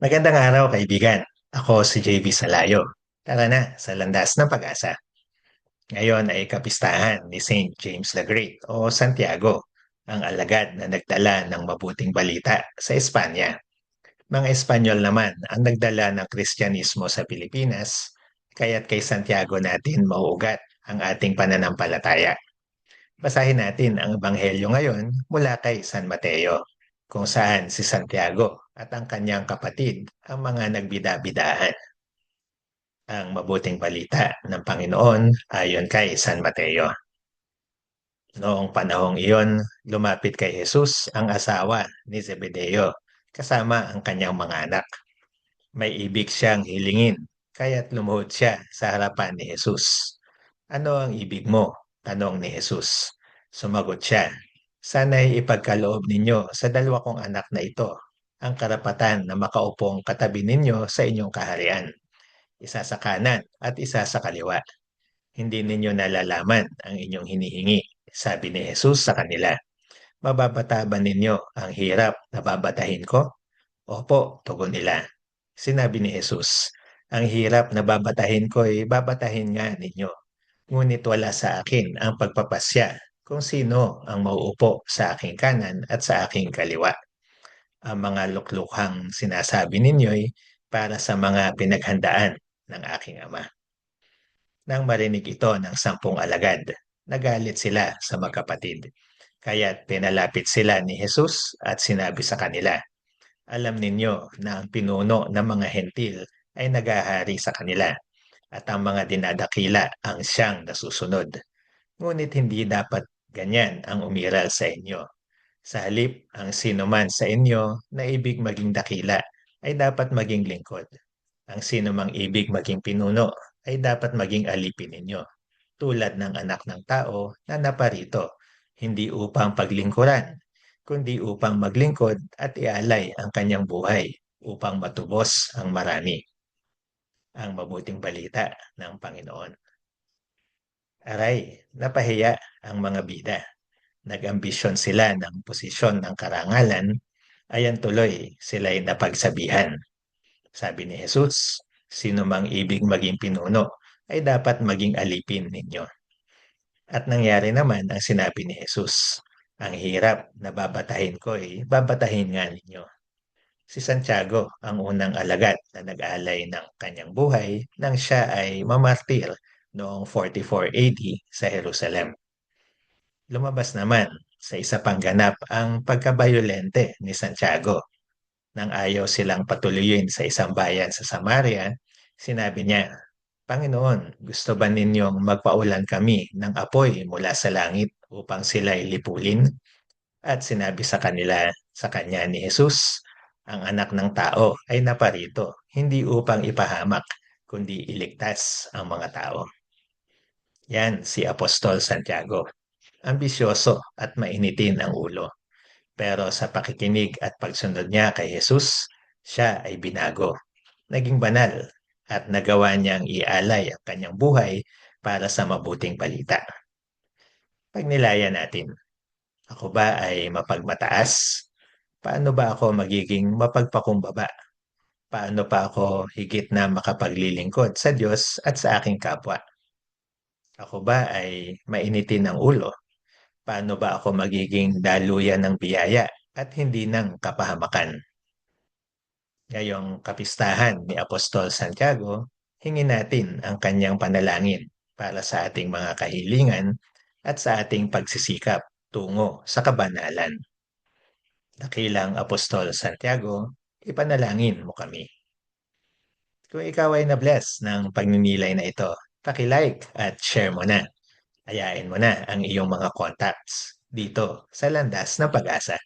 Magandang araw, kaibigan. Ako si JB Salayo. Tara na sa landas ng pag-asa. Ngayon ay kapistahan ni Saint James the Great o Santiago, ang alagad na nagdala ng mabuting balita sa Espanya. Mga Espanyol naman ang nagdala ng Kristyanismo sa Pilipinas, kaya't kay Santiago natin mauugat ang ating pananampalataya. Basahin natin ang Ebanghelyo ngayon mula kay San Mateo kung saan si Santiago at ang kanyang kapatid ang mga nagbidabidahan. Ang mabuting balita ng Panginoon ayon kay San Mateo. Noong panahong iyon, lumapit kay Jesus ang asawa ni Zebedeo kasama ang kanyang mga anak. May ibig siyang hilingin, kaya't lumuhod siya sa harapan ni Jesus. Ano ang ibig mo? Tanong ni Jesus. Sumagot siya, Sana'y ipagkaloob ninyo sa dalawa kong anak na ito ang karapatan na makaupong katabi ninyo sa inyong kaharian, isa sa kanan at isa sa kaliwa. Hindi ninyo nalalaman ang inyong hinihingi, sabi ni Jesus sa kanila. Mababata ba ninyo ang hirap na babatahin ko? Opo, tugon nila. Sinabi ni Jesus, ang hirap na babatahin ko ay babatahin nga ninyo. Ngunit wala sa akin ang pagpapasya kung sino ang mauupo sa aking kanan at sa aking kaliwa. Ang mga luklukhang sinasabi ninyo'y para sa mga pinaghandaan ng aking ama. Nang marinig ito ng sampung alagad, nagalit sila sa magkapatid. Kaya't pinalapit sila ni Jesus at sinabi sa kanila, Alam ninyo na ang pinuno ng mga hentil ay nagahari sa kanila at ang mga dinadakila ang siyang nasusunod. Ngunit hindi dapat ganyan ang umiral sa inyo. Sa halip, ang sino man sa inyo na ibig maging dakila ay dapat maging lingkod. Ang sino mang ibig maging pinuno ay dapat maging alipin ninyo, tulad ng anak ng tao na naparito, hindi upang paglingkuran, kundi upang maglingkod at ialay ang kanyang buhay upang matubos ang marami. Ang mabuting balita ng Panginoon. Aray, napahiya ang mga bida. Nag-ambisyon sila ng posisyon ng karangalan, ayan tuloy sila'y napagsabihan. Sabi ni Jesus, sino mang ibig maging pinuno ay dapat maging alipin ninyo. At nangyari naman ang sinabi ni Jesus, ang hirap na babatahin ko ay babatahin nga ninyo. Si Santiago ang unang alagad na nag-alay ng kanyang buhay nang siya ay mamartir noong 44 AD sa Jerusalem. Lumabas naman sa isa pang ganap ang pagkabayolente ni Santiago. Nang ayaw silang patuloyin sa isang bayan sa Samaria, sinabi niya, Panginoon, gusto ba ninyong magpaulan kami ng apoy mula sa langit upang sila ilipulin? At sinabi sa kanila, sa kanya ni Jesus, ang anak ng tao ay naparito, hindi upang ipahamak, kundi iligtas ang mga tao. Yan si Apostol Santiago. Ambisyoso at mainitin ang ulo. Pero sa pakikinig at pagsunod niya kay Jesus, siya ay binago. Naging banal at nagawa niyang ialay ang kanyang buhay para sa mabuting balita. Pagnilaya natin, ako ba ay mapagmataas? Paano ba ako magiging mapagpakumbaba? Paano pa ako higit na makapaglilingkod sa Diyos at sa aking kapwa? Ako ba ay mainitin ng ulo? Paano ba ako magiging daluyan ng biyaya at hindi ng kapahamakan? Ngayong kapistahan ni Apostol Santiago, hingin natin ang kanyang panalangin para sa ating mga kahilingan at sa ating pagsisikap tungo sa kabanalan. Dakilang Apostol Santiago, ipanalangin mo kami. Kung ikaw ay na-bless ng pagninilay na ito, paki-like at share mo na. Ayain mo na ang iyong mga contacts dito sa Landas ng Pag-asa.